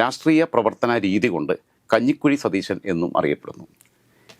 രാഷ്ട്രീയ പ്രവർത്തന രീതി കൊണ്ട് കഞ്ഞിക്കുഴി സതീശൻ എന്നും അറിയപ്പെടുന്നു.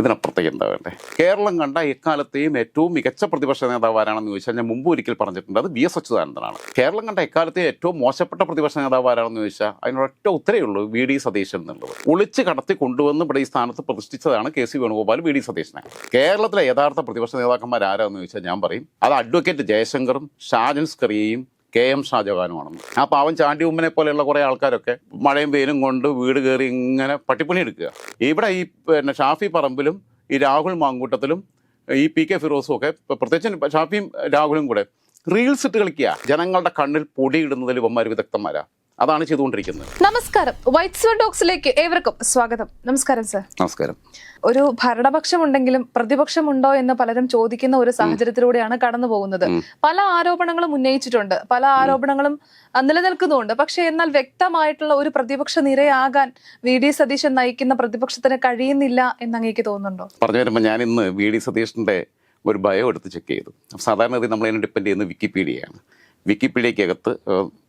ഇതിനപ്പുറത്തേക്ക് എന്താ വേണ്ടേ? കേരളം കണ്ട എക്കാലത്തെയും ഏറ്റവും മികച്ച പ്രതിപക്ഷ നേതാവ് ആരാണെന്ന് ചോദിച്ചാൽ ഞാൻ മുമ്പ് ഒരിക്കൽ പറഞ്ഞിട്ടുണ്ട്. അത് വി എസ് അച്യുതാനന്ദനാണ്. കേരളം കണ്ട എക്കാലത്തെയും ഏറ്റവും മോശപ്പെട്ട പ്രതിപക്ഷ നേതാവ് ആരാണെന്ന് ചോദിച്ചാൽ അതിനൊരൊറ്റ ഉത്തരേ ഉള്ളൂ വി ഡി സതീശൻ എന്നുള്ളത്. ഒളിച്ച് കടത്തി കൊണ്ടുവന്ന് ഇവിടെ ഈ സ്ഥാനത്ത് പ്രതിഷ്ഠിച്ചതാണ് K C Venugopal V D സതീശനെ. കേരളത്തിലെ യഥാർത്ഥ പ്രതിപക്ഷ നേതാക്കന്മാർ ആരാണെന്ന് ചോദിച്ചാൽ ഞാൻ പറയും. അത് അഡ്വക്കേറ്റ് ജയശങ്കറും ഷാജൻ സ്കറിയയും കെ എം ഷാജഹാനുമാണെന്ന് ആ പാവം ചാണ്ടി ഉമ്മനെ പോലെയുള്ള കുറേ ആൾക്കാരൊക്കെ മഴയും വെയിലും കൊണ്ട് വീട് കയറി ഇങ്ങനെ പട്ടിപ്പണി എടുക്കുക. ഇവിടെ ഈ പിന്നെ ഷാഫി പറമ്പിലും ഈ രാഹുൽ മാങ്കൂട്ടത്തിലും ഈ പി കെ ഫിറോസും ഒക്കെ പ്രത്യേകിച്ച് ഷാഫിയും രാഹുലും കൂടെ റീൽസ് ഇട്ട് കളിക്കുക. ജനങ്ങളുടെ കണ്ണിൽ പൊടിയിടുന്നതിൽ ഇവന്മാർ വിദഗ്ധന്മാരാ. അതാണ് ചെയ്തുകൊണ്ടിരിക്കുന്നത്. നമസ്കാരം. വൈറ്റ് സ്വർ ഡോക്സിലേക്ക് ഏവർക്കും സ്വാഗതം. നമസ്കാരം സർ നമസ്കാരം. ഒരു ഭരണപക്ഷം ഭരണപക്ഷമുണ്ടെങ്കിലും പ്രതിപക്ഷമുണ്ടോ എന്ന് പലരും ചോദിക്കുന്ന ഒരു സാഹചര്യത്തിലൂടെയാണ് കടന്നു പോകുന്നത് പല ആരോപണങ്ങളും ഉന്നയിച്ചിട്ടുണ്ട്. പല ആരോപണങ്ങളും നിലനിൽക്കുന്നുണ്ട്. പക്ഷെ എന്നാൽ വ്യക്തമായിട്ടുള്ള ഒരു പ്രതിപക്ഷ നിരയാകാൻ വി. ഡി. സതീശൻ നയിക്കുന്ന പ്രതിപക്ഷത്തിന് കഴിയുന്നില്ല എന്ന് അങ്ങേക്ക് തോന്നുന്നുണ്ടോ? പറഞ്ഞു വരുമ്പോൾ ഞാൻ ഇന്ന് വി. ഡി. സതീഷിന്റെ ഒരു ബയോ എടുത്ത് ചെക്ക് ചെയ്തു. സാധാരണ നമ്മൾ നമ്മളതിനെ ഡിപ്പെൻഡ് ചെയ്യുന്നത് വിക്കിപീഡിയയാണ് വിക്കിപീഡിയക്കകത്ത്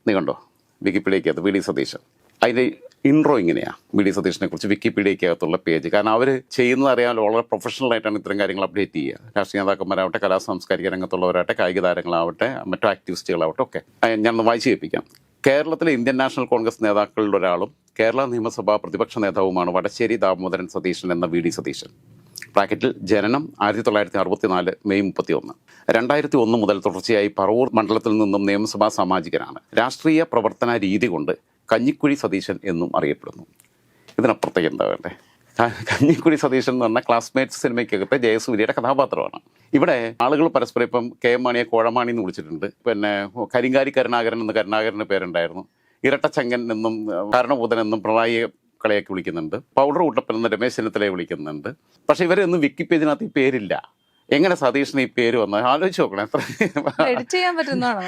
നീ കണ്ടോ? വിക്കിപീഡിയക്കകത്ത് വി ഡി സതീശൻ. അതിന്റെ ഇൻട്രോ ഇങ്ങനെയാണ് വി ഡി സതീഷിനെ കുറിച്ച് വിക്കിപീഡിയക്കകത്തുള്ള പേജ് കാരണം അവർ ചെയ്യുന്നത് അറിയാമല്ലോ വളരെ പ്രൊഫഷണൽ ആയിട്ടാണ് ഇത്തരം കാര്യങ്ങൾ അപ്ഡേറ്റ് ചെയ്യുക. രാഷ്ട്രീയ നേതാക്കന്മാരാവട്ടെ കലാ സാംസ്കാരിക രംഗത്തുള്ളവരാവട്ടെ കായിക താരങ്ങളാവട്ടെ മറ്റു ആക്ടിവിസ്റ്റുകളാവട്ടെ ഒക്കെ ഞാനൊന്ന് വായിച്ചു കേൾപ്പിക്കാം. കേരളത്തിലെ ഇന്ത്യൻ നാഷണൽ കോൺഗ്രസ് നേതാക്കളിൽ ഒരാളും കേരള നിയമസഭാ പ്രതിപക്ഷ നേതാവുമാണ് വടശ്ശേരി ദാമോദരൻ സതീശൻ എന്ന വി ഡി സതീശൻ. ബ്രാക്കറ്റിൽ ജനനം ആയിരത്തി തൊള്ളായിരത്തി അറുപത്തി നാല് മെയ് മുപ്പത്തി ഒന്ന് രണ്ടായിരത്തി ഒന്ന് മുതൽ തുടർച്ചയായി പറവൂർ മണ്ഡലത്തിൽ നിന്നും നിയമസഭാ സാമാജികനാണ്. രാഷ്ട്രീയ പ്രവർത്തന രീതി കൊണ്ട് കഞ്ഞിക്കുഴി സതീശൻ എന്നും അറിയപ്പെടുന്നു. ഇതിനപ്പുറത്തേക്ക് എന്താ വേണ്ടേ? കഞ്ഞിക്കുഴി സതീശൻ എന്ന് പറഞ്ഞ ക്ലാസ്മേറ്റ്സ് സിനിമയ്ക്കകത്തെ ജയസൂര്യയുടെ കഥാപാത്രമാണ്. ഇവിടെ ആളുകൾ പരസ്പരം ഇപ്പം കെ എം മാണിയെ കോഴമാണി എന്ന് വിളിച്ചിട്ടുണ്ട്. പിന്നെ കരിങ്കാരി കരുണാകരൻ എന്ന് കരുണാകരന്റെ പേരുണ്ടായിരുന്നു. ഇരട്ടച്ചങ്കൻ എന്നും കാരണഭൂതൻ എന്നും പിണറായിയെ കളിയാക്കി വിളിക്കുന്നുണ്ട്. പൗഡർ കൂട്ടപ്പൻ എന്ന് രമേശ് ചെന്നിത്തലയെ വിളിക്കുന്നുണ്ട്. പക്ഷെ ഇവരൊന്നും വിക്കിപ്പേജിനകത്ത് ഈ പേരില്ല. എങ്ങനെ സതീഷിന് ഈ പേര് വന്നത് ആലോചിച്ച് നോക്കണം എത്ര എഡിറ്റ് ചെയ്യാൻ പറ്റുന്നതാണോ?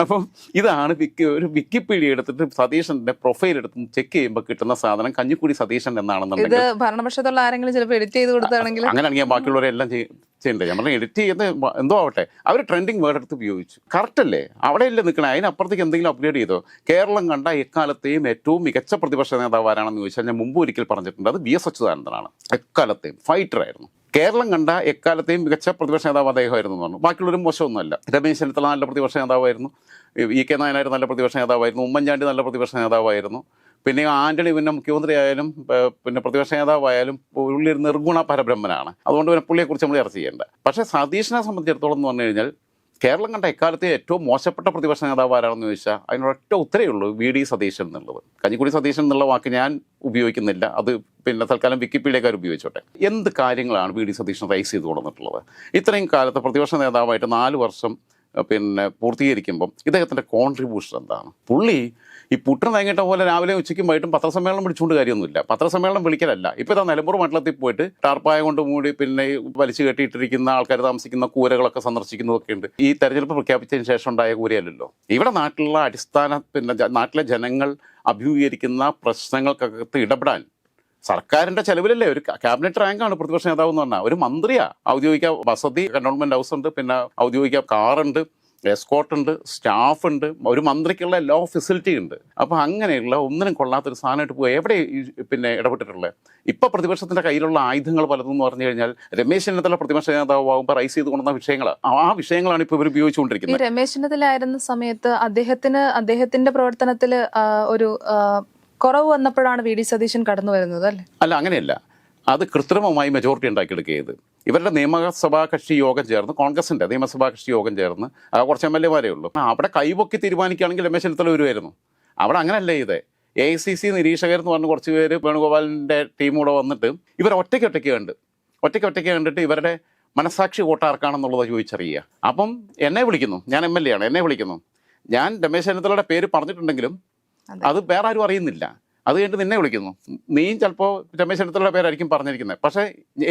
അപ്പം ഇതാണ് വിക്കി ഒരു വിക്കിപീഡിയ എടുത്തിട്ട് സതീശന്റെ പ്രൊഫൈൽ എടുത്ത് ചെക്ക് ചെയ്യുമ്പോൾ കിട്ടുന്ന സാധനം കഞ്ഞിക്കുടി സതീശൻ ഇത് എന്നാണെന്നുണ്ടെങ്കിൽ ഭരണപക്ഷത്തുള്ള ആരെങ്കിലും ചിലപ്പോൾ എഡിറ്റ് ചെയ്ത് കൊടുത്താണെങ്കിൽ. അങ്ങനെയാണെങ്കിൽ ബാക്കിയുള്ളവരെല്ലാം ചെയ്യേണ്ടത് ചെയ്യണ്ടേ? ഞാൻ പറഞ്ഞ എഡിറ്റ് ചെയ്ത് എന്തോ ആവട്ടെ. അവർ ട്രെൻഡിങ് വേർഡ് എടുത്ത് ഉപയോഗിച്ചു. കറക്റ്റ് അല്ലേ? അവിടെ അല്ലേ നിൽക്കണേ അതിനപ്പുറത്തേക്ക് എന്തെങ്കിലും അപ്ഗ്രേഡ് ചെയ്തോ? കേരളം കണ്ട എക്കാലത്തെയും ഏറ്റവും മികച്ച പ്രതിപക്ഷ നേതാവ് ആരാണെന്ന് ചോദിച്ചാൽ ഞാൻ മുമ്പ് ഒരിക്കൽ പറഞ്ഞിട്ടുണ്ട്. അത് വി എസ് അച്യുതാനന്ദനാണ്. എക്കാലത്തെയും ഫൈറ്റർ ആയിരുന്നു. കേരളം കണ്ട എക്കാലത്തെയും മികച്ച പ്രതിപക്ഷ നേതാവ് അദ്ദേഹമായിരുന്നു എന്ന് പറഞ്ഞു. ബാക്കിയുള്ളവരും മോശമൊന്നുമല്ല. രമേശ് ചെന്നിത്തല നല്ല പ്രതിപക്ഷ നേതാവായിരുന്നു. ഇ കെ നായനാർ നല്ല പ്രതിപക്ഷ നേതാവായിരുന്നു. ഉമ്മൻചാണ്ടി നല്ല പ്രതിപക്ഷ നേതാവായിരുന്നു. പിന്നെ ആന്റണി പിന്നെ മുഖ്യമന്ത്രി ആയാലും പിന്നെ പ്രതിപക്ഷ നേതാവായാലും പുള്ളി ഒരു നിർഗുണ പരബ്രഹ്മനാണ്. അതുകൊണ്ട് പിന്നെ പുള്ളിയെക്കുറിച്ച് നമ്മൾ ചർച്ച ചെയ്യേണ്ട. പക്ഷേ സതീഷിനെ സംബന്ധിച്ചിടത്തോളം എന്ന് പറഞ്ഞു കഴിഞ്ഞാൽ കേരളം കണ്ട എക്കാലത്തെ ഏറ്റവും മോശപ്പെട്ട പ്രതിപക്ഷ നേതാവ് ആരാണെന്ന് ചോദിച്ചാൽ അതിനൊരൊറ്റ ഉത്തരേ ഉള്ളൂ വി ഡി സതീശൻ എന്നുള്ളത്. കഞ്ഞിക്കുടി സതീശൻ എന്നുള്ള വാക്ക് ഞാൻ ഉപയോഗിക്കുന്നില്ല. അത് പിന്നെ തൽക്കാലം വിക്കിപീഡിയക്കാർ ഉപയോഗിച്ചോട്ടെ. എന്ത് കാര്യങ്ങളാണ് വി ഡി സതീഷൻ റൈസ് ചെയ്ത് കൊടുത്തിട്ടുള്ളത് ഇത്രയും കാലത്ത് പ്രതിപക്ഷ നേതാവായിട്ട് നാല് വർഷം പിന്നെ പൂർത്തീകരിക്കുമ്പം ഇദ്ദേഹത്തിന്റെ കോൺട്രിബ്യൂഷൻ എന്താണ്? പുള്ളി ഈ പുട്ടൻ തേങ്ങിട്ട പോലെ രാവിലെ ഉച്ചയ്ക്കും വൈകിട്ടും പത്രസമ്മേളനം വിളിച്ചുകൊണ്ട് കാര്യമൊന്നുമില്ല. പത്രസമ്മേളനം വിളിക്കലല്ല. ഇപ്പോൾ ഇതാ നിലമ്പൂർ മണ്ഡലത്തിൽ പോയിട്ട് ടാർപ്പായ കൊണ്ട് മൂടി പിന്നെ വലിച്ചു കെട്ടിയിട്ടിരിക്കുന്ന ആൾക്കാർ താമസിക്കുന്ന കൂരകളൊക്കെ സന്ദർശിക്കുന്നതൊക്കെ ഉണ്ട്. ഈ തെരഞ്ഞെടുപ്പ് പ്രഖ്യാപിച്ചതിന് ശേഷം ഉണ്ടായ കൂരയല്ലല്ലോ. ഇവിടെ നാട്ടിലുള്ള അടിസ്ഥാന പിന്നെ നാട്ടിലെ ജനങ്ങൾ അഭിമുഖീകരിക്കുന്ന പ്രശ്നങ്ങൾക്കകത്ത് ഇടപെടാൻ. സർക്കാരിന്റെ ചെലവിലല്ലേ ഒരു ക്യാബിനറ്റ് റാങ്കാണ് പ്രതിപക്ഷ നേതാവ് എന്ന് പറഞ്ഞാൽ ഒരു മന്ത്രിയാ. ഔദ്യോഗിക വസതി കണ്ടോൺമെന്റ് ഹൗസ് ഉണ്ട് പിന്നെ ഔദ്യോഗിക കാറുണ്ട്. എസ്കോട്ട് ഉണ്ട് സ്റ്റാഫ് ഉണ്ട് ഒരു മന്ത്രിക്കുള്ള എല്ലാ ഫെസിലിറ്റി ഉണ്ട്. അപ്പോൾ അങ്ങനെയുള്ള ഒന്നിനും കൊള്ളാത്തൊരു സാധനമായിട്ട് പോയി എവിടെ പിന്നെ ഇടപെട്ടിട്ടുള്ളത് ഇപ്പം പ്രതിപക്ഷത്തിന്റെ കയ്യിലുള്ള ആയുധങ്ങൾ പലതും എന്ന് പറഞ്ഞു കഴിഞ്ഞാൽ രമേശ് ചെന്നിത്തല പ്രതിപക്ഷ നേതാവാകുമ്പോൾ റൈസ് ചെയ്ത് കൊണ്ടുവന്ന വിഷയങ്ങൾ ആ വിഷയങ്ങളാണ് ഇപ്പോൾ ഇവർ ഉപയോഗിച്ചുകൊണ്ടിരിക്കുന്നത്. രമേശ് ചെന്നിത്തലായിരുന്ന സമയത്ത് അദ്ദേഹത്തിന് അദ്ദേഹത്തിന്റെ പ്രവർത്തനത്തിൽ ഒരു കുറവ് വന്നപ്പോഴാണ് വി ഡി സതീശൻ കടന്നു വരുന്നത് അല്ലേ? അല്ല അങ്ങനെയല്ല. അത് കൃത്രിമമായി മെജോറിറ്റി ഉണ്ടാക്കിയെടുക്കുക ചെയ്ത് ഇവരുടെ നിയമസഭാ കക്ഷി യോഗം ചേർന്ന് കോൺഗ്രസിന്റെ നിയമസഭാ കക്ഷി യോഗം ചേർന്ന് ആ കുറച്ച് എം എൽ എമാരേ ഉള്ളൂ. അവിടെ കൈപൊക്കി തീരുമാനിക്കുകയാണെങ്കിൽ രമേശ് ചെന്നിത്തല വരുമായിരുന്നു. അവിടെ അങ്ങനല്ലേ ഇത്? എ സി സി നിരീക്ഷകർ എന്ന് പറഞ്ഞ് കുറച്ച് പേര് വേണുഗോപാലിന്റെ ടീം കൂടെ വന്നിട്ട് ഇവർ ഒറ്റയ്ക്ക് ഒറ്റയ്ക്ക് കണ്ട് ഒറ്റയ്ക്ക് ഒറ്റയ്ക്ക് കണ്ടിട്ട് ഇവരുടെ മനസാക്ഷി കൂട്ടാർക്കാണെന്നുള്ളത് ചോദിച്ചറിയുക. അപ്പം എന്നെ വിളിക്കുന്നു. ഞാൻ എം എൽ എ ആണ്. എന്നെ വിളിക്കുന്നു. ഞാൻ രമേശ് ചെന്നിത്തലയുടെ പേര് പറഞ്ഞിട്ടുണ്ടെങ്കിലും അത് വേറെ ആരും അറിയുന്നില്ല. അത് കഴിഞ്ഞിട്ട് നിന്നെ വിളിക്കുന്നു. നീയും ചിലപ്പോൾ രമേശ് ചെന്നിത്തലയുടെ പേരായിരിക്കും പറഞ്ഞിരിക്കുന്നത്. പക്ഷേ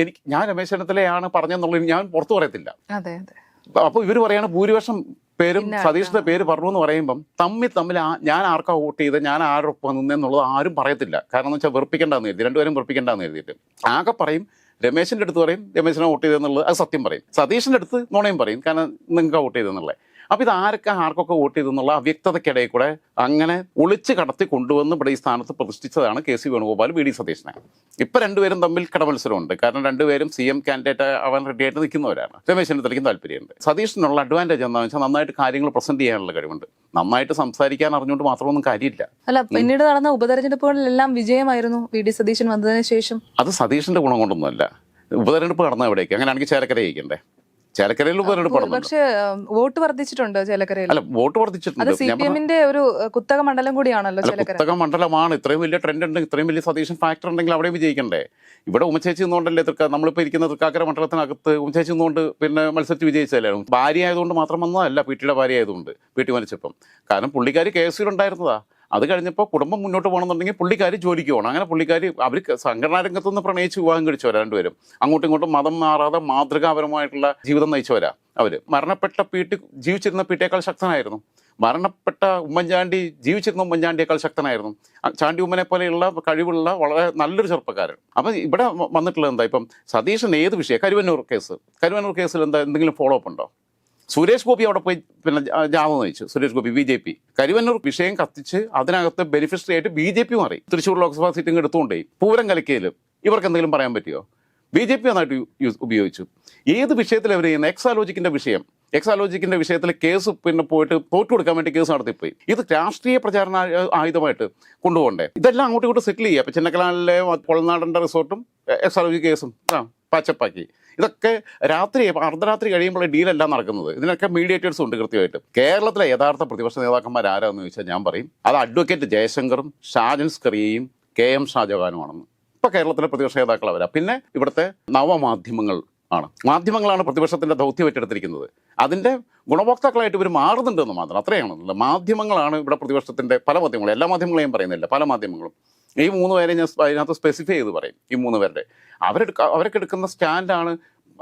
എനിക്ക് ഞാൻ രമേശ് ചെന്നിത്തലയാണ് പറഞ്ഞെന്നുള്ളത് ഞാൻ പുറത്തു പറയത്തില്ല. അപ്പോൾ ഇവർ പറയാണ് ഭൂരിപക്ഷം പേരും സതീഷിന്റെ പേര് പറഞ്ഞു എന്ന് പറയുമ്പം തമ്മിൽ തമ്മിൽ ഞാൻ ആർക്കാ വോട്ട് ചെയ്ത് ഞാൻ ആരൊപ്പം നിന്നെന്നുള്ളത് ആരും പറയത്തില്ല. കാരണം എന്ന് വെച്ചാൽ വെറുപ്പിക്കേണ്ടെന്ന് കരുതി രണ്ടുപേരും വെറുപ്പിക്കേണ്ടെന്ന് കരുതിയിട്ട്. ആകെ പറയും രമേശിന്റെ അടുത്ത് പറയും രമേശിനെ വോട്ട് ചെയ്തെന്നുള്ളത് അത് സത്യം പറയും. സതീഷിന്റെ അടുത്ത് നോണയും പറയും കാരണം നിങ്ങൾക്ക് വോട്ട് ചെയ്തെന്നുള്ളത് അപ്പോൾ ഇത് ആരൊക്കെ ആർക്കൊക്കെ വോട്ട് ചെയ്തെന്നുള്ള അവ്യക്തതയ്ക്കിടയിൽ കൂടെ അങ്ങനെ ഒളിച്ച് കടത്തി കൊണ്ടുവന്ന് ഇവിടെ ഈ സ്ഥാനത്ത് പ്രതിഷ്ഠിച്ചതാണ് K C Venugopal V D സതീശനെ. ഇപ്പൊ രണ്ടുപേരും തമ്മിൽ കടമത്സരമുണ്ട്. കാരണം രണ്ടുപേരും സി എം കാൻഡിഡേറ്റ് ആവാൻ റെഡിയായിട്ട് നിൽക്കുന്നവരാണ്. രമേശ് ചെന്നിത്തലയ്ക്കും താല്പര്യമുണ്ട്. സതീഷിനുള്ള അഡ്വാന്റേജ് എന്താണെന്ന് വെച്ചാൽ നന്നായിട്ട് കാര്യങ്ങൾ പ്രസന്റ് ചെയ്യാനുള്ള കഴിവുണ്ട്. നന്നായിട്ട് സംസാരിക്കാൻ അറിഞ്ഞുകൊണ്ട് മാത്രമൊന്നും കാര്യമില്ല. അല്ല പിന്നീട് നടന്ന ഉപതെരഞ്ഞെടുപ്പുകളിലെല്ലാം വിജയമായിരുന്നു വി ഡി സതീശൻ വന്നതിന് ശേഷം. അത് സതീഷിന്റെ ഗുണം കൊണ്ടൊന്നുമല്ല. ഉപതെരഞ്ഞെടുപ്പ് നടന്ന എവിടേക്ക് അങ്ങനെയാണെങ്കിൽ ചേലക്കര ജയിക്കണ്ടേ ചേലക്കരയിൽ ഉപതെരഞ്ഞെടുപ്പ് പക്ഷേ വോട്ട് വർദ്ധിച്ചിട്ടുണ്ട് ചേലക്കരയിൽ. അല്ല വോട്ട് വർദ്ധിച്ചിട്ടുണ്ട്. സി പി എമ്മിന്റെ ഒരു കുത്തക മണ്ഡലം കൂടിയാണല്ലോ കുത്തക മണ്ഡലമാണ്. ഇത്രയും വലിയ ട്രെൻഡ് ഉണ്ട് ഇത്രയും വലിയ സതീശൻ ഫാക്ടർ ഉണ്ടെങ്കിൽ അവിടെ വിജയിക്കണ്ടേ? ഇവിടെ ഉമ്മച്ചേച്ചി നിന്നുകൊണ്ടല്ലേ തൃക്ക നമ്മളിപ്പോൾ ഇരിക്കുന്ന തൃക്കാക്കര മണ്ഡലത്തിനകത്ത് ഉമ്മച്ചേച്ചി നിന്നുകൊണ്ട് പിന്നെ മത്സരിച്ച് വിജയിച്ചല്ലേ ഭാര്യ ആയതുകൊണ്ട് മാത്രം വന്നതല്ല പി ടിയുടെ ഭാര്യ ആയതുകൊണ്ട് പി ടി മരിച്ചപ്പം. കാരണം പുള്ളിക്കാരി കെ എസ് സിയിലുണ്ടായിരുന്നതാ അത് കഴിഞ്ഞപ്പോൾ കുടുംബം മുന്നോട്ട് പോകണമെന്നുണ്ടെങ്കിൽ പുള്ളിക്കാരി ജോലിക്ക് പോകണം. അങ്ങനെ പുള്ളിക്കാരി അവർ സംഘടനാ രംഗത്ത് നിന്ന് പ്രണയിച്ച് വിവാഹം കഴിച്ചവരാ രണ്ടുപേരും. അങ്ങോട്ടും ഇങ്ങോട്ടും മതം മാറാതെ മാതൃകാപരമായിട്ടുള്ള ജീവിതം നയിച്ചവരാ അവർ മരണപ്പെട്ട പീട്ടി ജീവിച്ചിരുന്ന പീട്ടേക്കാൾ ശക്തനായിരുന്നു. മരണപ്പെട്ട ഉമ്മൻചാണ്ടി ജീവിച്ചിരുന്ന ഉമ്മൻചാണ്ടിയേക്കാൾ ശക്തനായിരുന്നു. ചാണ്ടി ഉമ്മനെ പോലെയുള്ള കഴിവുള്ള വളരെ നല്ലൊരു ചെറുപ്പക്കാരൻ. അപ്പം ഇവിടെ വന്നിട്ടുള്ളത് എന്താ? ഇപ്പം സതീശൻ ഏത് വിഷയം? കരുവന്നൂർ കേസ്. കരുവന്നൂർ കേസിൽ എന്താ എന്തെങ്കിലും ഫോളോ അപ്പ് ഉണ്ടോ? സുരേഷ് ഗോപി അവിടെ പോയി പിന്നെ ജാമ്യം നയിച്ചു. Suresh Gopi B J P. Karuvannur വിഷയം കത്തിച്ച് അതിനകത്ത് ബെനിഫിഷ്യറി ആയിട്ട് ബി ജെ പി മാറി. തൃശ്ശൂർ ലോക്സഭാ സീറ്റിംഗ് എടുത്തുകൊണ്ടേ പൂരം കലക്കിയതിലും ഇവർക്ക് എന്തെങ്കിലും പറയാൻ പറ്റുമോ ബി ജെ പി നന്നായിട്ട് ഉപയോഗിച്ചു. ഏത് വിഷയത്തിൽ അവർ ചെയ്യുന്ന? എക്സാലോജിക്കിന്റെ വിഷയം. എക്സാലോജിക്കിന്റെ വിഷയത്തിൽ കേസ് പിന്നെ പോയിട്ട് തോറ്റു കൊടുക്കാൻ വേണ്ടി കേസ് നടത്തിപ്പോയി. ഇത് രാഷ്ട്രീയ പ്രചാരണ ആയുധമായിട്ട് കൊണ്ടുപോകണ്ടേ? ഇതെല്ലാം അങ്ങോട്ടും ഇങ്ങോട്ടും സെറ്റിൽ ചെയ്യുക അപ്പം ചിന്നക്കലാലിലെ പൊളനാടന്റെ റിസോർട്ടും എക്സാലോജി കേസും ആ. പാച്ചപ്പാക്കി. ഇതൊക്കെ രാത്രി അർദ്ധരാത്രി കഴിയുമ്പോൾ ഡീലല്ല നടക്കുന്നത്. ഇതിനൊക്കെ മീഡിയേറ്റേഴ്സ് ഉണ്ട് കൃത്യമായിട്ട്. കേരളത്തിലെ യഥാർത്ഥ പ്രതിപക്ഷ നേതാക്കന്മാർ ആരാന്ന് ചോദിച്ചാൽ ഞാൻ പറയും. അത് അഡ്വക്കേറ്റ് ജയശങ്കറും ഷാജൻ സ്കറിയയും കെ എം ഷാജഹാനുമാണെന്ന് ഇപ്പൊ കേരളത്തിലെ പ്രതിപക്ഷ നേതാക്കൾ അവരാ. പിന്നെ ഇവിടുത്തെ നവമാധ്യമങ്ങൾ ആണ്. മാധ്യമങ്ങളാണ് പ്രതിപക്ഷത്തിന്റെ ദൗത്യം ഏറ്റെടുത്തിരിക്കുന്നത്. അതിന്റെ ഗുണഭോക്താക്കളായിട്ട് ഇവർ മാറുന്നുണ്ടെന്ന് മാത്രം. അത്രയാണ് മാധ്യമങ്ങളാണ് ഇവിടെ പ്രതിപക്ഷത്തിന്റെ പല മാധ്യമങ്ങളും. എല്ലാ മാധ്യമങ്ങളെയും പറയുന്നില്ല. പല മാധ്യമങ്ങളും. ഈ മൂന്ന് പേരെ ഞാൻ അതിനകത്ത് സ്പെസിഫൈ ചെയ്ത് പറയും ഈ മൂന്ന് പേരുടെ. അവരെടുക്ക അവരൊക്കെ എടുക്കുന്ന സ്റ്റാൻഡാണ്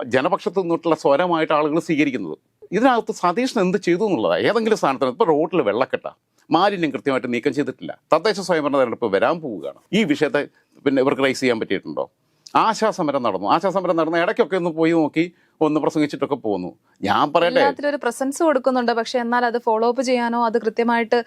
ജനപക്ഷത്ത് നിന്നിട്ടുള്ള സ്വരമായിട്ട് ആളുകൾ സ്വീകരിക്കുന്നത്. ഇതിനകത്ത് സതീശൻ എന്ത് ചെയ്തു എന്നുള്ളതാണ് ഏതെങ്കിലും സ്ഥാനത്തിന് ഇപ്പോൾ റോഡിൽ വെള്ളക്കെട്ട. മാലിന്യം കൃത്യമായിട്ട് നീക്കം ചെയ്തിട്ടില്ല. തദ്ദേശ സ്വയംഭരണ തെരഞ്ഞെടുപ്പ് വരാൻ പോവുകയാണ്. ഈ വിഷയത്തെ പിന്നെ ഇവർക്ക് റൈസ് ചെയ്യാൻ പറ്റിയിട്ടുണ്ടോ? ആശാസമരം നടന്നു. ആശാസമരം നടന്ന ഇടയ്ക്കൊക്കെ ഒന്ന് പോയി നോക്കി ഒന്ന് പ്രസംഗിച്ചിട്ടൊക്കെ പോകുന്നു ഞാൻ പറയട്ടെ? പ്രസൻസ് കൊടുക്കുന്നുണ്ട്. പക്ഷെ എന്നാൽ അത് ഫോളോ അപ്പ് ചെയ്യാനോ അത് കൃത്യമായിട്ട്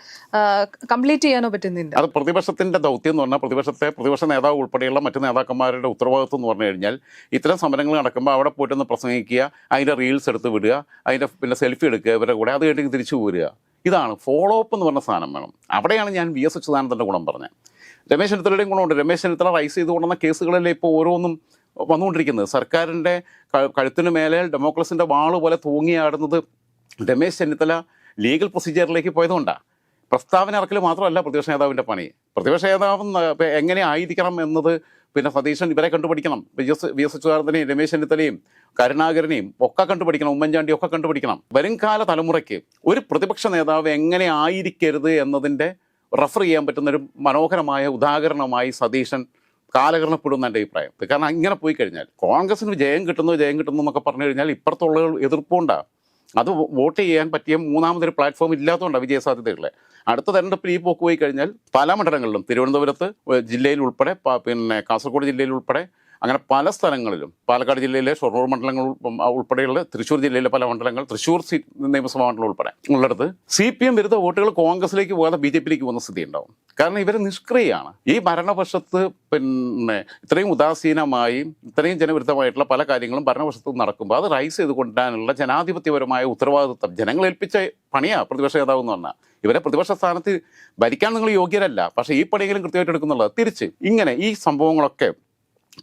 കംപ്ലീറ്റ് ചെയ്യാനോ പറ്റുന്നില്ല. അത് പ്രതിപക്ഷത്തിന്റെ ദൗത്യം എന്ന് പറഞ്ഞാൽ പ്രതിപക്ഷത്തെ പ്രതിപക്ഷ നേതാവ് ഉൾപ്പെടെയുള്ള മറ്റു നേതാക്കന്മാരുടെ ഉത്തരവാദിത്വം എന്ന് പറഞ്ഞു കഴിഞ്ഞാൽ ഇത്തരം സമരങ്ങൾ നടക്കുമ്പോൾ അവിടെ പോയിട്ടൊന്ന് പ്രസംഗിക്കുക അതിന്റെ റീൽസ് എടുത്ത് വിടുക അതിന്റെ പിന്നെ സെൽഫി എടുക്കുക ഇവരുടെ കൂടെ അത് കഴിഞ്ഞ് തിരിച്ചു പോരുക. ഇതാണ് ഫോളോ അപ്പ് എന്ന് പറഞ്ഞ സാധനം വേണം. അവിടെയാണ് ഞാൻ വി എസ് അച്യുതാനന്ദന്റെ ഗുണം പറഞ്ഞത്. രമേശ് ചെന്നിത്തലയുടെയും ഗുണമുണ്ട്. രമേശ് ചെന്നിത്തല റൈസ് ചെയ്ത് കൊണ്ടുവന്ന കേസുകളിലെ ഇപ്പോൾ ഓരോന്നും വന്നുകൊണ്ടിരിക്കുന്നത്. സർക്കാരിന്റെ കഴുത്തിന് മേലെ ഡെമോക്രസിന്റെ വാൾ പോലെ തൂങ്ങിയാടുന്നത് രമേശ് ചെന്നിത്തല ലീഗൽ പ്രൊസീജിയറിലേക്ക് പോയതുകൊണ്ടാണ് പ്രസ്താവന ഇറക്കൽ മാത്രമല്ല പ്രതിപക്ഷ നേതാവിന്റെ പണി. പ്രതിപക്ഷ നേതാവ് എങ്ങനെ ആയിരിക്കണം എന്നത് പിന്നെ സതീശൻ ഇവരെ കണ്ടുപിടിക്കണം. വി എസ് വി എസ് അച്യുതാനന്ദനെയും രമേശ് ചെന്നിത്തലയും കരുണാകരനെയും ഒക്കെ കണ്ടുപിടിക്കണം. ഉമ്മൻചാണ്ടി ഒക്കെ കണ്ടുപിടിക്കണം. വരുംകാല തലമുറയ്ക്ക് ഒരു പ്രതിപക്ഷ നേതാവ് എങ്ങനെ ആയിരിക്കരുത് എന്നതിന്റെ റെഫർ ചെയ്യാൻ പറ്റുന്ന ഒരു മനോഹരമായ ഉദാഹരണമായി സതീശൻ കാലകരണപ്പെടുന്ന എന്റെ അഭിപ്രായം. കാരണം ഇങ്ങനെ പോയി കഴിഞ്ഞാൽ കോൺഗ്രസിന് ജയം കിട്ടുന്നു ജയം കിട്ടുന്നു എന്നൊക്കെ പറഞ്ഞു കഴിഞ്ഞാൽ ഇപ്പുറത്തുള്ള എതിർപ്പുണ്ടാകും അത് വോട്ട് ചെയ്യാൻ പറ്റിയ മൂന്നാമതൊരു പ്ലാറ്റ്ഫോം ഇല്ലാത്തതുകൊണ്ടാണ് വിജയസാധ്യതകളെ അടുത്ത തെരഞ്ഞെടുപ്പിൽ ഈ പോക്ക് പോയി കഴിഞ്ഞാൽ പല മണ്ഡലങ്ങളിലും തിരുവനന്തപുരത്ത് ജില്ലയിൽ ഉൾപ്പെടെ പിന്നെ കാസർഗോഡ് ജില്ലയിൽ ഉൾപ്പെടെ അങ്ങനെ പല സ്ഥലങ്ങളിലും പാലക്കാട് ജില്ലയിലെ ഷൊർണൂർ മണ്ഡലങ്ങൾ ഉൾപ്പെടെയുള്ള തൃശ്ശൂർ ജില്ലയിലെ പല മണ്ഡലങ്ങൾ തൃശ്ശൂർ നിയമസഭാ മണ്ഡലം ഉൾപ്പെടെ ഉള്ളിടത്ത് സി പി എം വിരുദ്ധ വോട്ടുകൾ കോൺഗ്രസിലേക്ക് പോകാതെ ബി ജെ പിയിലേക്ക് പോകുന്ന സ്ഥിതി ഉണ്ടാവും കാരണം ഇവർ നിഷ്ക്രിയമാണ് ഈ ഭരണപക്ഷത്ത് പിന്നെ ഇത്രയും ഉദാസീനമായി ഇത്രയും ജനവിരുദ്ധമായിട്ടുള്ള പല കാര്യങ്ങളും ഭരണപക്ഷത്ത് നടക്കുമ്പോൾ അത് റൈസ് ചെയ്ത് കൊണ്ടുവരാനുള്ള ജനാധിപത്യപരമായ ഉത്തരവാദിത്വം ജനങ്ങൾ ഏൽപ്പിച്ച പണിയാ പ്രതിപക്ഷ നേതാവ് എന്ന് പറഞ്ഞാൽ. ഇവരെ പ്രതിപക്ഷ സ്ഥാനത്ത് ഭരിക്കാൻ നിങ്ങൾ യോഗ്യരല്ല. പക്ഷേ ഈ പണിയെങ്കിലും കൃത്യമായിട്ട് എടുക്കുന്നുള്ളത് തിരിച്ച് ഇങ്ങനെ ഈ സംഭവങ്ങളൊക്കെ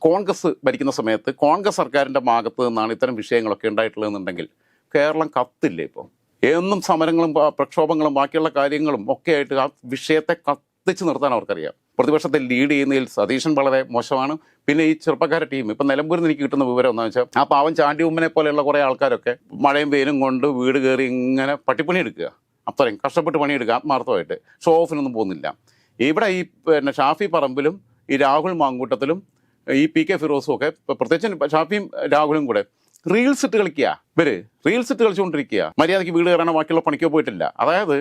കോൺഗ്രസ് ഭരിക്കുന്ന സമയത്ത് കോൺഗ്രസ് സർക്കാരിന്റെ ഭാഗത്ത് നിന്നാണ് ഇത്തരം വിഷയങ്ങളൊക്കെ ഉണ്ടായിട്ടുള്ളതെന്നുണ്ടെങ്കിൽ കേരളം കത്തില്ലേ ഇപ്പോൾ എന്നും സമരങ്ങളും പ്രക്ഷോഭങ്ങളും ബാക്കിയുള്ള കാര്യങ്ങളും ഒക്കെ ആയിട്ട് ആ വിഷയത്തെ കത്തിച്ച് നിർത്താൻ അവർക്കറിയാം. പ്രതിപക്ഷത്തെ ലീഡ് ചെയ്യുന്നതിൽ സതീശൻ വളരെ മോശമാണ്. പിന്നെ ഈ ചെറുപ്പക്കാരെ ടീം ഇപ്പം നിലമ്പൂരിൽ നിന്ന് എനിക്ക് കിട്ടുന്ന വിവരം എന്താണെന്ന് വെച്ചാൽ ആ പാവം ചാണ്ടി ഉമ്മനെ പോലെയുള്ള കുറേ ആൾക്കാരൊക്കെ മഴയും വെയിലും കൊണ്ട് വീട് കയറി ഇങ്ങനെ പട്ടിപ്പണി എടുക്കുക അത്രയും കഷ്ടപ്പെട്ട് പണിയെടുക്കുക ആത്മാർത്ഥമായിട്ട്. ഷോ ഓഫിനൊന്നും പോകുന്നില്ല. ഇവിടെ ഈ പിന്നെ ഷാഫി പറമ്പിലും ഈ രാഹുൽ മാങ്കൂട്ടത്തിലും ഈ പി കെ ഫിറോസും ഒക്കെ പ്രത്യേകിച്ച് ഷാഫിയും രാഹുലും കൂടെ റീൽസ് ഇട്ട് കളിക്കുക ഇവർ റീൽസ് ഇട്ട് കളിച്ചുകൊണ്ടിരിക്കുക മര്യാദയ്ക്ക് വീട് കയറാനോ ബാക്കിയുള്ള പണിക്കോ പോയിട്ടില്ല. അതായത്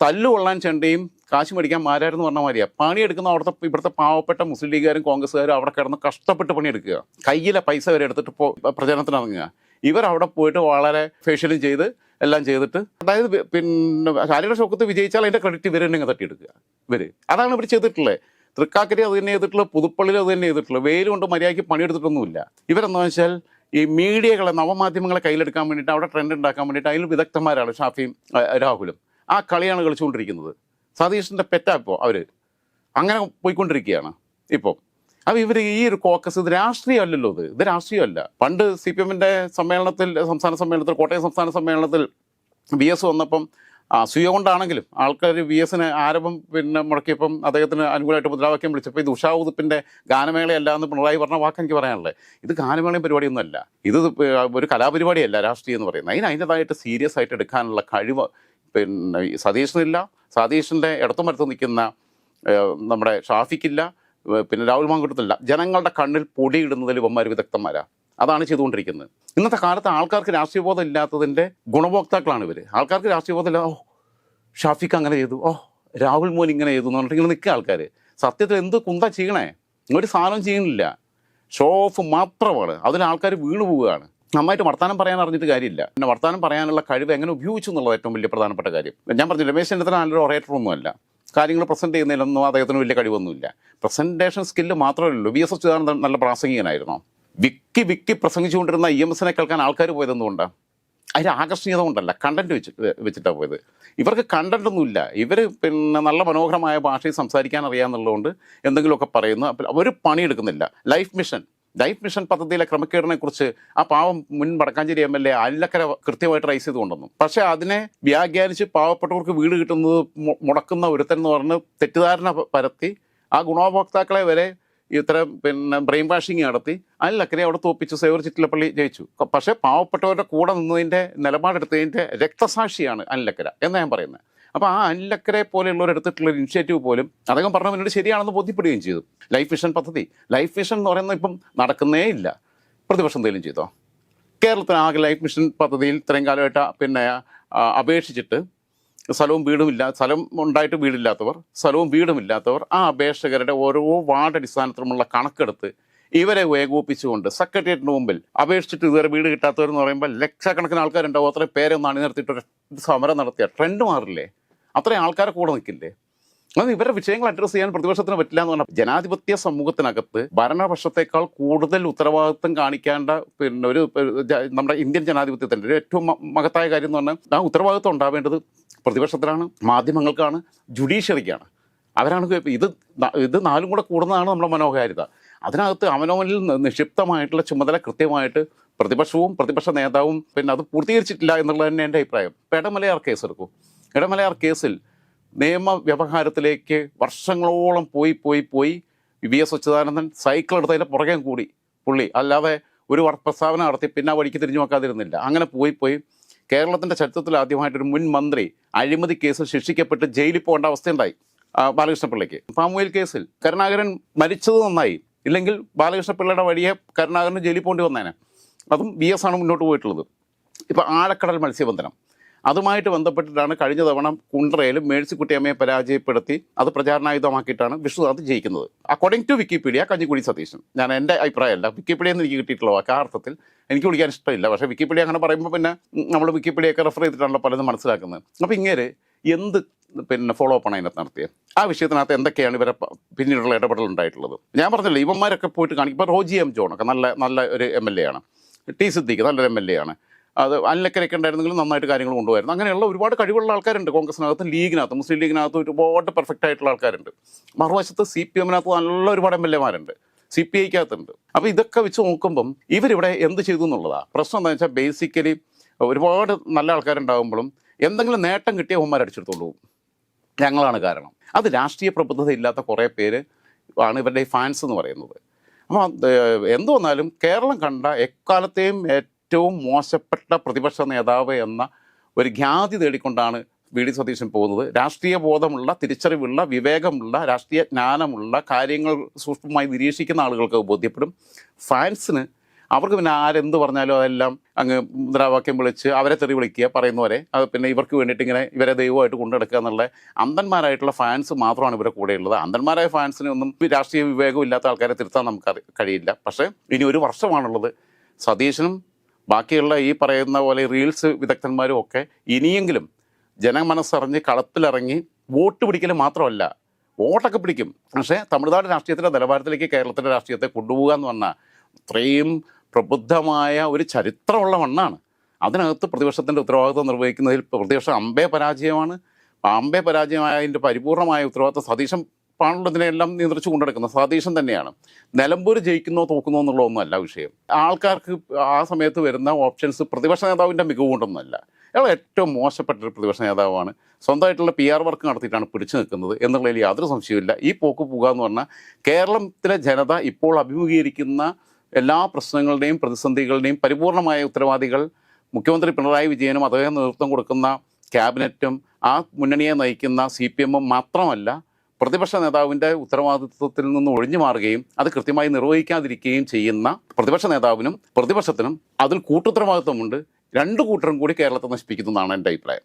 തല്ലു കൊള്ളാൻ ചെണ്ടയും കാശ് മേടിക്കാൻ മാരായിരുന്നു പറഞ്ഞ മാതിരിയാ. പണിയെടുക്കുന്ന അവിടുത്തെ ഇവിടുത്തെ പാവപ്പെട്ട മുസ്ലിം ലീഗുകാരും കോൺഗ്രസ്സുകാരും അവിടെ കിടന്ന് കഷ്ടപ്പെട്ട് പണിയെടുക്കുക കയ്യിലെ പൈസ വരെ എടുത്തിട്ട് പ്രചരണത്തിന് ഇറങ്ങുക ഇവർ അവിടെ പോയിട്ട് വളരെ ഫേഷ്യലും ചെയ്ത് എല്ലാം ചെയ്തിട്ട് അതായത് പിന്നെ ശാരീരിക ഷോക്കത്ത് വിജയിച്ചാൽ അതിന്റെ ക്രെഡിറ്റ് ഇവർ തന്നെ തട്ടിയെടുക്കുക ഇവർ അതാണ് ഇവർ ചെയ്തിട്ടുള്ളത് തൃക്കാക്കരി അത് തന്നെ ചെയ്തിട്ടുള്ളൂ പുതുപ്പള്ളിയിൽ അത് തന്നെ ചെയ്തിട്ടുള്ളൂ വെയിൽ കൊണ്ട് മര്യാദയ്ക്ക് പണിയെടുത്തിട്ടൊന്നുമില്ല. ഇവരെന്താണെന്ന് വെച്ചാൽ ഈ മീഡിയകളെ നവമാധ്യമങ്ങളെ കയ്യിലെടുക്കാൻ വേണ്ടിയിട്ട് അവിടെ ട്രെൻഡ് ഉണ്ടാക്കാൻ വേണ്ടിയിട്ട് അതിൽ വിദഗ്ധന്മാരാണ് ഷാഫിയും രാഹുലും. ആ കളിയാണ് കളിച്ചുകൊണ്ടിരിക്കുന്നത്. സതീഷിന്റെ പെറ്റാ ഇപ്പോൾ അവർ. അങ്ങനെ പോയിക്കൊണ്ടിരിക്കുകയാണ് ഇപ്പോൾ അപ്പോൾ ഇവർ ഈ ഒരു കോക്കസ് ഇത് രാഷ്ട്രീയമല്ലല്ലോ ഇത്. ഇത് രാഷ്ട്രീയമല്ല. പണ്ട് സി പി എമ്മിന്റെ സമ്മേളനത്തിൽ സംസ്ഥാന സമ്മേളനത്തിൽ കോട്ടയം സംസ്ഥാന സമ്മേളനത്തിൽ ബി എസ് വന്നപ്പം അസൂയ കൊണ്ടാണെങ്കിലും ആൾക്കാർ വി എസിന് ആരവം പിന്നെ മുടക്കിയപ്പം അദ്ദേഹത്തിന് അനുകൂലമായിട്ട് മുദ്രാവാക്യം വിളിച്ചപ്പോൾ ഇത് ഉഷാ ഉദുപ്പിന്റെ ഗാനമേളയല്ല എന്ന് പിണറായി പറഞ്ഞ വാക്ക് എനിക്ക് പറയാനുള്ളത്. ഇത് ഗാനമേളയും പരിപാടിയൊന്നുമല്ല. ഇത് ഒരു കലാപരിപാടിയല്ല രാഷ്ട്രീയം എന്ന് പറയുന്നത്. അതിന് അതിന്റെതായിട്ട് സീരിയസ് ആയിട്ട് എടുക്കാനുള്ള കഴിവ് പിന്നെ സതീഷിനില്ല സതീഷിന്റെ ഇടത്തും വലത്തും നിൽക്കുന്ന നമ്മുടെ ഷാഫിക്കില്ല. പിന്നെ രാഹുൽ മാങ്കുട്ടത്തില്ല ജനങ്ങളുടെ കണ്ണിൽ പൊടിയിടുന്നതിൽ ഇവന്മാർ വിദഗ്ധന്മാരാ. അതാണ് ചെയ്തുകൊണ്ടിരിക്കുന്നത്. ഇന്നത്തെ കാലത്ത് ആൾക്കാർക്ക് രാഷ്ട്രീയബോധം ഇല്ലാത്തതിന്റെ ഗുണഭോക്താക്കളാണ് ഇവർ ആൾക്കാർക്ക് രാഷ്ട്രീയബോധം ഇല്ല ഓ ഷാഫിക്ക് അങ്ങനെ ചെയ്തു ഓ രാഹുൽ മോൻ ഇങ്ങനെ ചെയ്തു എന്ന് പറഞ്ഞിട്ട് ഇങ്ങനെ നിൽക്കുക ആൾക്കാർ സത്യത്തിൽ എന്ത് കുന്ത ചെയ്യണേ? ഒരു സാധനം ചെയ്യുന്നില്ല. ഷോ ഓഫ് മാത്രമാണ്. അതിൽ ആൾക്കാർ വീണു പോവുകയാണ്. നന്നായിട്ട് വർത്താനം പറയാൻ അറിഞ്ഞിട്ട് കാര്യമില്ല. പിന്നെ വർത്താനം പറയാനുള്ള കഴിവ് എങ്ങനെ ഉപയോഗിച്ചു എന്നുള്ളത് ഏറ്റവും വലിയ പ്രധാനപ്പെട്ട കാര്യം. ഞാൻ പറഞ്ഞു രമേശ് ചെന്നിത്തല നല്ലൊരു ഒറേറ്ററൊന്നുമല്ല കാര്യങ്ങൾ പ്രസന്റ് ചെയ്യുന്നതിലൊന്നും അദ്ദേഹത്തിന് വലിയ കഴിവൊന്നുമില്ല. പ്രസന്റേഷൻ സ്കില്ല് മാത്രമല്ലല്ലോ വി എസ് അച്യുതാനന്ദൻ നല്ല പ്രാസംഗികനായിരുന്നോ. വിക്കി വിക്കി പ്രസംഗിച്ചുകൊണ്ടിരുന്ന ഇ എം എസിനെ കേൾക്കാൻ ആൾക്കാർ പോയത് എന്തുകൊണ്ടാണ് അതിന് ആകർഷണീയത കൊണ്ടല്ല കണ്ടന്റ് വെച്ച് വെച്ചിട്ടാണ് പോയത്. ഇവർക്ക് കണ്ടന്റ് ഒന്നുമില്ല. ഇവർ പിന്നെ നല്ല മനോഹരമായ ഭാഷയിൽ സംസാരിക്കാൻ അറിയാമെന്നുള്ളതുകൊണ്ട് എന്തെങ്കിലുമൊക്കെ പറയുന്നു. അപ്പോൾ അവർ പണിയെടുക്കുന്നില്ല. ലൈഫ് മിഷൻ ലൈഫ് മിഷൻ പദ്ധതിയിലെ ക്രമക്കേടിനെ കുറിച്ച് ആ പാവം മുൻ വടക്കാഞ്ചേരി എം എൽ എ അല്ലക്കര കൃത്യമായിട്ട് റൈസ് ചെയ്ത് കൊണ്ടുവന്നു പക്ഷേ അതിനെ വ്യാഖ്യാനിച്ച് പാവപ്പെട്ടവർക്ക് വീട് കിട്ടുന്നത് മുടക്കുന്ന ഒരുത്തൻ എന്ന് പറഞ്ഞ് തെറ്റിദ്ധാരണ പരത്തി ആ ഗുണഭോക്താക്കളെ വരെ ഇത്തരം പിന്നെ ബ്രെയിൻ വാഷിങ് നടത്തി അല്ലക്കരെ അവിടെ തോപ്പിച്ചു സേവർ ചിറ്റിലപ്പള്ളി ജയിച്ചു. പക്ഷേ പാവപ്പെട്ടവരുടെ കൂടെ നിന്നതിന്റെ നിലപാടെടുത്തതിന്റെ രക്തസാക്ഷിയാണ് അനിലക്കര എന്ന് ഞാൻ പറയുന്നത് അപ്പോൾ ആ അനിലക്കരെ പോലെയുള്ളവർ എടുത്തിട്ടുള്ള ഒരു ഇനിഷ്യേറ്റീവ് പോലും അദ്ദേഹം പറഞ്ഞ എന്നോട് ശരിയാണെന്ന് ബോധ്യപ്പെടുകയും ചെയ്തു. ലൈഫ് മിഷൻ പദ്ധതി. ലൈഫ് മിഷൻ എന്ന് പറയുന്നത് ഇപ്പം നടക്കുന്നേ ഇല്ല. പ്രതിപക്ഷം എന്തെങ്കിലും ചെയ്തോ? കേരളത്തിന് ആകെ ലൈഫ് മിഷൻ പദ്ധതിയിൽ ഇത്രയും കാലമായിട്ട് പിന്നെ അപേക്ഷിച്ചിട്ട് സ്ഥലവും വീടുമില്ല സ്ഥലം ഉണ്ടായിട്ട് വീടില്ലാത്തവർ സ്ഥലവും വീടുമില്ലാത്തവർ ആ അപേക്ഷകരുടെ ഓരോ വാർഡ് അടിസ്ഥാനത്തിലുമുള്ള കണക്കെടുത്ത് ഇവരെ ഏകോപിപ്പിച്ചുകൊണ്ട് സെക്രട്ടേറിയറ്റിന് മുമ്പിൽ അപേക്ഷിച്ചിട്ട് ഇതുവരെ വീട് കിട്ടാത്തവർ എന്ന് പറയുമ്പോൾ ലക്ഷക്കണക്കിന് ആൾക്കാരുണ്ടാവും അത്രയും പേരൊന്ന് അണിനിർത്തിയിട്ട് ഒരു സമരം നടത്തിയ ട്രെൻഡ് മാറില്ലേ? അത്രയും ആൾക്കാരെ കൂടെ നിൽക്കില്ലേ? അത് ഇവരുടെ വിഷയങ്ങൾ അഡ്രസ്സ് ചെയ്യാൻ പ്രതിപക്ഷത്തിന് പറ്റില്ല എന്ന് പറഞ്ഞാൽ ജനാധിപത്യ സമൂഹത്തിനകത്ത് ഭരണപക്ഷത്തെക്കാൾ കൂടുതൽ ഉത്തരവാദിത്വം കാണിക്കേണ്ട പിന്നെ ഒരു നമ്മുടെ ഇന്ത്യൻ ജനാധിപത്യത്തിന്റെ ഒരു ഏറ്റവും മഹത്തായ കാര്യം എന്ന് പറഞ്ഞാൽ ആ ഉത്തരവാദിത്വം ഉണ്ടാവേണ്ടത് പ്രതിപക്ഷത്തിലാണ് മാധ്യമങ്ങൾക്കാണ് ജുഡീഷ്യറിക്കാണ്. അവരാണ് ഇത് ഇത് നാലും കൂടെ കൂടുന്നതാണ് നമ്മുടെ മനോഹാരിത. അതിനകത്ത് അവനവനിൽ നിക്ഷിപ്തമായിട്ടുള്ള ചുമതല കൃത്യമായിട്ട് പ്രതിപക്ഷവും പ്രതിപക്ഷ നേതാവും പിന്നെ അത് പൂർത്തീകരിച്ചിട്ടില്ല എന്നുള്ളത് തന്നെ എന്റെ അഭിപ്രായം. ഇപ്പം ഇടമലയാർ കേസ് എടുക്കൂ. ഇടമലയാർ കേസിൽ നിയമ വ്യവഹാരത്തിലേക്ക് വർഷങ്ങളോളം പോയി പോയി പോയി വി എസ് അച്യുതാനന്ദൻ സൈക്കിൾ എടുത്തതിന്റെ പുറകെ കൂടി പുള്ളി. അല്ലാതെ ഒരു പ്രസ്താവന നടത്തി പിന്നെ ആ വഴിക്ക് തിരിഞ്ഞു നോക്കാതിരുന്നില്ല. അങ്ങനെ പോയി പോയി കേരളത്തിന്റെ ചരിത്രത്തിൽ ആദ്യമായിട്ടൊരു മുൻ മന്ത്രി അഴിമതി കേസിൽ ശിക്ഷിക്കപ്പെട്ട് ജയിലിൽ പോകേണ്ട അവസ്ഥയുണ്ടായി ബാലകൃഷ്ണപിള്ളയ്ക്ക്. പാമുവേൽ കേസിൽ കരുണാകരൻ മരിച്ചത് നന്നായി. ഇല്ലെങ്കിൽ ബാലകൃഷ്ണപിള്ളയുടെ വഴിയെ കരുണാകരന് ജയിലിൽ പോകേണ്ടി വന്നേനെ. അതും ബി എസ് ആണ് മുന്നോട്ട് പോയിട്ടുള്ളത്. ഇപ്പോൾ ആഴക്കടൽ മത്സ്യബന്ധനം. അതുമായിട്ട് ബന്ധപ്പെട്ടിട്ടാണ് കഴിഞ്ഞ തവണ കുണ്ട്രയിലും മേഴ്സിക്കുട്ടിയമ്മയെ പരാജയപ്പെടുത്തി അത് പ്രചാരണായുധമാക്കിയിട്ടാണ് വിഷ്ണുനാഥ് ജയിക്കുന്നത്. അക്കോർഡിംഗ് ടു വിക്കിപീഡിയ കഞ്ഞിക്കുടി സതീശൻ. ഞാൻ എന്റെ അഭിപ്രായമല്ല. വിക്കിപീഡിയ എന്ന് എനിക്ക് കിട്ടിയിട്ടുള്ള ആ അർത്ഥത്തിൽ എനിക്ക് വിളിക്കാൻ ഇഷ്ടമില്ല. പക്ഷേ വിക്കിപീഡിയ അങ്ങനെ പറയുമ്പോൾ പിന്നെ നമ്മൾ വിക്കിപീഡിയൊക്കെ റെഫർ ചെയ്തിട്ടാണല്ലോ പലതും മനസ്സിലാക്കുന്നത്. അപ്പോൾ ഇങ്ങനെ എന്ത് പിന്നെ ഫോളോ അപ്പ് ആണ് അതിനകത്ത് നടത്തിയത് ആ വിഷയത്തിനകത്ത് എന്തൊക്കെയാണ് ഇവരെ പിന്നീടുള്ള ഇടപെടൽ ഉണ്ടായിട്ടുള്ളത് ഞാൻ പറഞ്ഞില്ല ഇവന്മാരൊക്കെ പോയിട്ട് കാണിക്കും. ഇപ്പോൾ റോജി എം ജോണൊക്കെ നല്ല നല്ല ഒരു എം എൽ എ ആണ്. ടി സിദ്ദീഖ് നല്ലൊരു എം എൽ എ ആണ്. അത് അനിലക്കരയൊക്കെ ഉണ്ടായിരുന്നെങ്കിലും നന്നായിട്ട് കാര്യങ്ങൾ കൊണ്ടുപോയിരുന്നു അങ്ങനെയുള്ള ഒരുപാട് കഴിവുള്ള ആൾക്കാരുണ്ട് കോൺഗ്രസിനകത്തും ലീഗിനകത്തും മുസ്ലിം ലീഗിനകത്തും ഒരുപാട് പെർഫെക്റ്റ് ആയിട്ടുള്ള ആൾക്കാരുണ്ട്. മറുവശത്ത് സി പി എമ്മിനകത്ത് നല്ല ഒരുപാട് എം എൽ എമാരുണ്ട് സി പി ഐക്കകത്തുണ്ട് അപ്പോൾ ഇതൊക്കെ വെച്ച് നോക്കുമ്പം ഇവരിവിടെ എന്ത് ചെയ്തു എന്നുള്ളതാണ് പ്രശ്നം എന്താണെന്ന് വെച്ചാൽ ബേസിക്കലി ഒരുപാട് നല്ല ആൾക്കാരുണ്ടാകുമ്പോഴും എന്തെങ്കിലും നേട്ടം കിട്ടിയ അവന്മാർ അടിച്ചെടുത്തോളൂ. ഞങ്ങളാണ് കാരണം. അത് രാഷ്ട്രീയ പ്രബുദ്ധത ഇല്ലാത്ത കുറേ പേര് ആണ് ഇവരുടെ ഫാൻസ് എന്ന് പറയുന്നത്. അപ്പോൾ എന്തു വന്നാലും കേരളം കണ്ട എക്കാലത്തെയും ഏറ്റവും മോശപ്പെട്ട പ്രതിപക്ഷ നേതാവ് എന്ന ഒരു ഖ്യാതി തേടിക്കൊണ്ടാണ് വി ഡി സതീശൻ പോകുന്നത്. രാഷ്ട്രീയ ബോധമുള്ള തിരിച്ചറിവുള്ള വിവേകമുള്ള രാഷ്ട്രീയ ജ്ഞാനമുള്ള കാര്യങ്ങൾ സൂക്ഷ്മമായി നിരീക്ഷിക്കുന്ന ആളുകൾക്ക് ബോധ്യപ്പെടും. ഫാൻസിന് അവർക്ക് പിന്നെ ആരെന്ത് പറഞ്ഞാലും അതെല്ലാം അങ്ങ് മുദ്രാവാക്യം വിളിച്ച് അവരെ തെറി വിളിക്കുക പറയുന്നവരെ. അത് പിന്നെ ഇവർക്ക് വേണ്ടിയിട്ട് ഇങ്ങനെ ഇവരെ ദൈവമായിട്ട് കൊണ്ടെടുക്കുക എന്നുള്ള അന്ധന്മാരായിട്ടുള്ള ഫാൻസ് മാത്രമാണ് ഇവരെ കൂടെയുള്ളത് അന്ധന്മാരായ ഫാൻസിനെ ഒന്നും രാഷ്ട്രീയ വിവേകവും ഇല്ലാത്ത ആൾക്കാരെ തിരുത്താൻ നമുക്ക് കഴിയില്ല. പക്ഷേ ഇനി ഒരു വർഷമാണുള്ളത്. സതീശനും ബാക്കിയുള്ള ഈ പറയുന്ന പോലെ റീൽസ് വിദഗ്ധന്മാരും ഒക്കെ ഇനിയെങ്കിലും ജനമനസ്സറിഞ്ഞ് കളത്തിലിറങ്ങി വോട്ട് പിടിക്കൽ മാത്രമല്ല വോട്ടൊക്കെ പിടിക്കും. പക്ഷേ തമിഴ്നാട് രാഷ്ട്രീയത്തിന്റെ നിലവാരത്തിലേക്ക് കേരളത്തിന്റെ രാഷ്ട്രീയത്തെ കൊണ്ടുപോകുക എന്ന് പറഞ്ഞാൽ അത്രയും പ്രബുദ്ധമായ ഒരു ചരിത്രമുള്ള മണ്ണാണ്. അതിനകത്ത് പ്രതിപക്ഷത്തിന്റെ ഉത്തരവാദിത്വം നിർവഹിക്കുന്നതിൽ പ്രതിപക്ഷം അമ്പേ പരാജയമാണ്. അമ്പേ പരാജയമായതിന്റെ പരിപൂർണമായ ഉത്തരവാദിത്വം സതീശൻ പാണല്ലോ ഇതിനെല്ലാം നിയന്ത്രിച്ചു കൊണ്ടെടുക്കുന്നത്. സതീശൻ തന്നെയാണ്. നിലമ്പൂർ ജയിക്കുന്നോ തോക്കുന്നോ എന്നുള്ളതൊന്നുമല്ല വിഷയം. ആൾക്കാർക്ക് ആ സമയത്ത് വരുന്ന ഓപ്ഷൻസ് പ്രതിപക്ഷ നേതാവിന്റെ മികവ് കൊണ്ടൊന്നുമല്ല അയാൾ ഏറ്റവും മോശപ്പെട്ട ഒരു പ്രതിപക്ഷ നേതാവാണ്. സ്വന്തമായിട്ടുള്ള പി ആർ വർക്ക് നടത്തിയിട്ടാണ് പിടിച്ചു നിൽക്കുന്നത് എന്നുള്ളതിൽ യാതൊരു സംശയമില്ല ഈ പോക്ക് പോകുക എന്ന് പറഞ്ഞാൽ കേരളത്തിലെ ജനത ഇപ്പോൾ അഭിമുഖീകരിക്കുന്ന എല്ലാ പ്രശ്നങ്ങളുടെയും പ്രതിസന്ധികളുടെയും പരിപൂർണമായ ഉത്തരവാദികൾ മുഖ്യമന്ത്രി പിണറായി വിജയനും അദ്ദേഹം നേതൃത്വം കൊടുക്കുന്ന ക്യാബിനറ്റും ആ മുന്നണിയെ നയിക്കുന്ന സി പി എമ്മും മാത്രമല്ല പ്രതിപക്ഷ നേതാവിന്റെ ഉത്തരവാദിത്വത്തിൽ നിന്ന് ഒഴിഞ്ഞു മാറുകയും അത് കൃത്യമായി നിർവഹിക്കാതിരിക്കുകയും ചെയ്യുന്ന പ്രതിപക്ഷ നേതാവിനും പ്രതിപക്ഷത്തിനും അതിൽ കൂട്ടുത്തരവാദിത്വമുണ്ട്. രണ്ടു കൂട്ടരും കൂടി കേരളത്തെ നശിപ്പിക്കുന്നതാണ് എന്റെ അഭിപ്രായം.